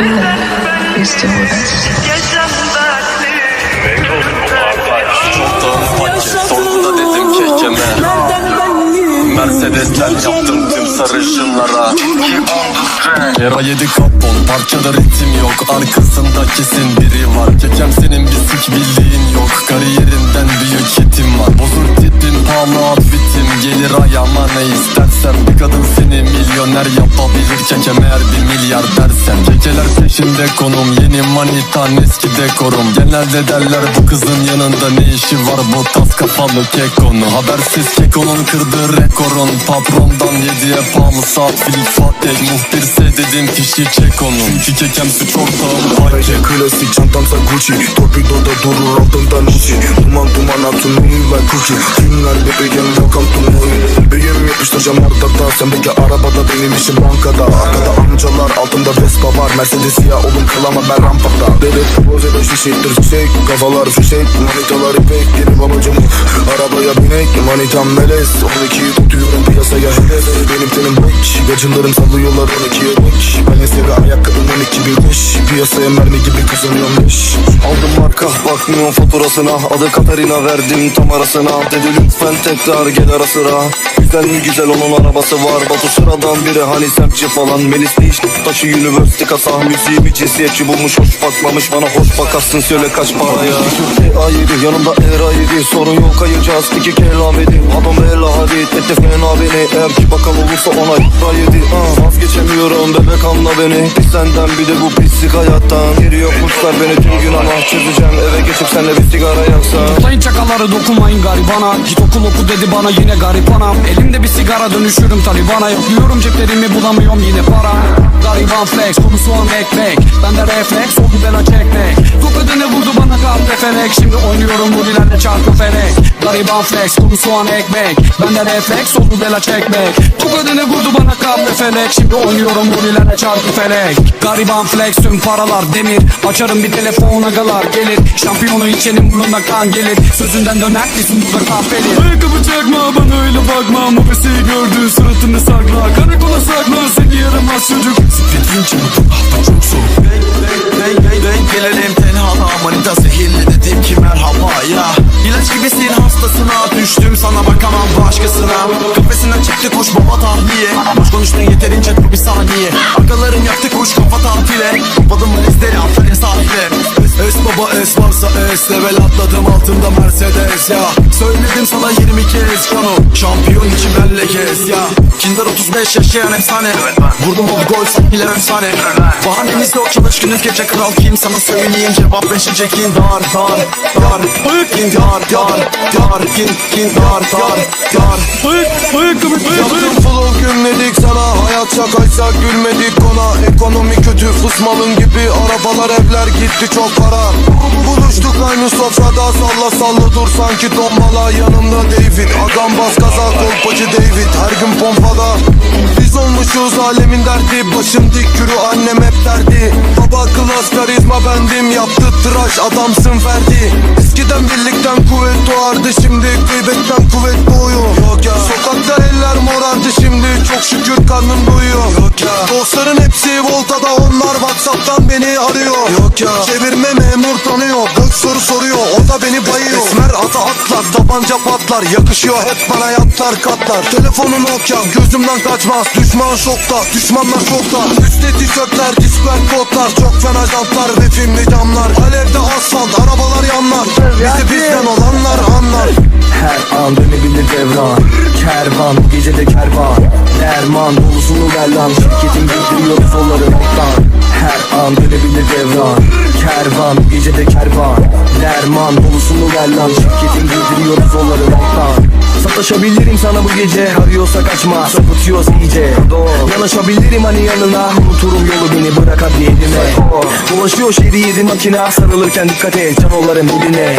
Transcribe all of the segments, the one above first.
is still yaptım tüm sarışınlara Era yedi kapon parçada ritim yok. Arkasında kesin biri var. Kekem senin bir sik bildiğin yok. Kariyerinden büyük hitim var. Bozur tipin pahalı outfitim Gelir ayağıma ne istersen. Bir kadın seni milyoner yapabilir Kekem eğer bir milyar dersen. Kekeler peşinde konum Yeni manitan eski dekorum. Genelde derler bu kızın yanında ne işi var? Bu tas kafalı kekonu Habersiz kekonun kırdığı rekorun. Patrondan yediye pahalı saat Filik Fatih. Muhbirse dedim kişi çek onu Çünkü kekemsi çok dağım Bence klasik çantamsa Gucci. Torpidoda durur altından Uzi Duman duman atın like cookie Kimler bebeğim welcome to me Bebeğim yapıştıracağım ardada. Sen bekle arabada benim işim bankada Arkada amcalar altında Vespa var. Mercedes ya oğlum kılama ben rampada Devlet projede şişektir çiçek. Kafalar fişek manitalar ipek. Gelin babacım arabaya binek. Manitam melez 12'yi tutuyorum piyasaya. Heves Benim tenim bek Gacınlarım sallıyorlar 12'ye bek Balenciaga ayakkabım 12 binmiş Piyasaya mermi gibi kazanıyorum iş Aldım marka bakmıyorum faturasına. Adı Katarina verdim tam arasına. Dedi lütfen tekrar gel ara sıra Güzel mi güzel onun arabası var. Batu sıradan biri hani semtçi falan. Melis değiş taşı üniversite kasa. Müziğimi cinsiyetçi bulmuş hoş bakmamış. Bana hoş bakarsın söyle kaç paraya A7 yanımda R7 Sorun yok kayacağız iki kelam edin. Adam bella hadi etti fena beni. Eğer ki bakan olursa ona ipra yedi. Ah. Vazgeçemiyorum bebek anla beni. Bir senden bir de bu pislik hayattan. Giriyor kuşlar beni tüm gün ama Çözeceğim. Eve geçip senle bir sigara yaksan. Toplayın çakaları dokunmayın garibana. Git okul oku dedi bana yine garip anam Elimde bir sigara dönüşürüm talibana Yapıyorum ceplerimi bulamıyorum yine para. Gariban flex konusu an ekmek. Bende refleks oldu bela çekmek. Tokadını vurdu bana kahve felek Şimdi oynuyorum bu çarpı felek Gariban flex konusu an ekmek. Bende refleks oldu bela çekmek. Tokadını vurdu bana kahve felek. Şimdi oynuyorum bu çarpı felek. Gariban flex tüm paralar demir. Açarım bir telefon agalar gelir. Şampiyonu içenin burnunda kan gelir. Sözünden döner bizim burada kahveli Ayakkabı çakma bana öyle bakma. Mobesi gördü suratını sakla. Karakola sakla seni yaramaz çocuk. Sikletin çabuk ah çok soğuk tahliye Boş konuştun yeterince bir saniye. Arkaların yaktı kuş kafa tatile. Topladım valizleri aferin sahile Es, es baba es varsa es Level atladım altında Mercedes ya. Söyledim sana 20 kez kano Şampiyon için benle gez ya. Kinder 35 yaşayan efsane. Vurdum oldu gol sankiler efsane. Bahanemiz yok çalışkınız gece kral kim? Sana söyleyeyim cevap kin dar dar dar. Kin dar dar dar. Kin kin dar dar dar. Yaptım flow gülmedik sana. Hayat şakaysa gülmedik ona. Ekonomi kötü fısmalın gibi. Arabalar evler gitti çok para. Buluştuk aynı sofrada. Salla salla dur sanki tombala. Yanımda David. Agam bas gaza kolpacı David. Her gün pompada. Biz olmuşuz alemin derdi. Başım dik yürü annem hep derdi. Baba klas karizma bendim. Yaptı tıraş adamsın verdi Eskiden birlikten kuvvet doğardı. Şimdi gıybetten kuvvet doğuyor Whatsapp'tan beni arıyor. Yok ya. Çevirme memur tanıyor. Boş soru soruyor. O da beni bayıyor. Esmer ata atlar tabanca patlar. Yakışıyor hep bana yaptar katlar. Telefonum Nokia gözümden kaçmaz. Düşman şokta düşmanlar şokta. Üstte tişörtler disper kodlar Çok fena jantlar ve filmli camlar. Alevde asfalt arabalar yanlar. Bizi bizden olanlar anlar. Her an dönebilir devran. Kervan bu gece de kervan. Derman dolusunu ver lan Şirketin bildiriyor yolları noktan Her an dönebilir devran. Kervan bu gece de kervan. Derman dolusunu ver lan? Şirketin bildiriyor yolları noktan Sataşabilirim sana bu gece. Arıyorsa kaçma sapıtıyoruz iyice Yanaşabilirim hani yanına. Unuturum yolu beni bırak hadi elime. Dolaşıyor şehri yedi makina Sarılırken dikkat et canoların diline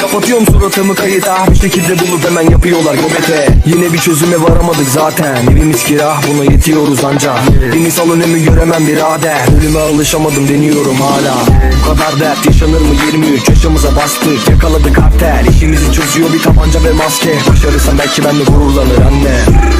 Kapatıyorum suratımı kayıta. Bir şekilde bulup hemen yapıyorlar göbete Yine bir çözüme varamadık zaten. Evimiz kira buna yetiyoruz ancak Binisal önemi göremem birader. Ölüme alışamadım deniyorum hala. Bu kadar dert yaşanır mı? 23 yaşımıza bastık. Yakaladık arter. İşimizi çözüyor bir tabanca ve maske. Başarırsan belki benle gururlanır anne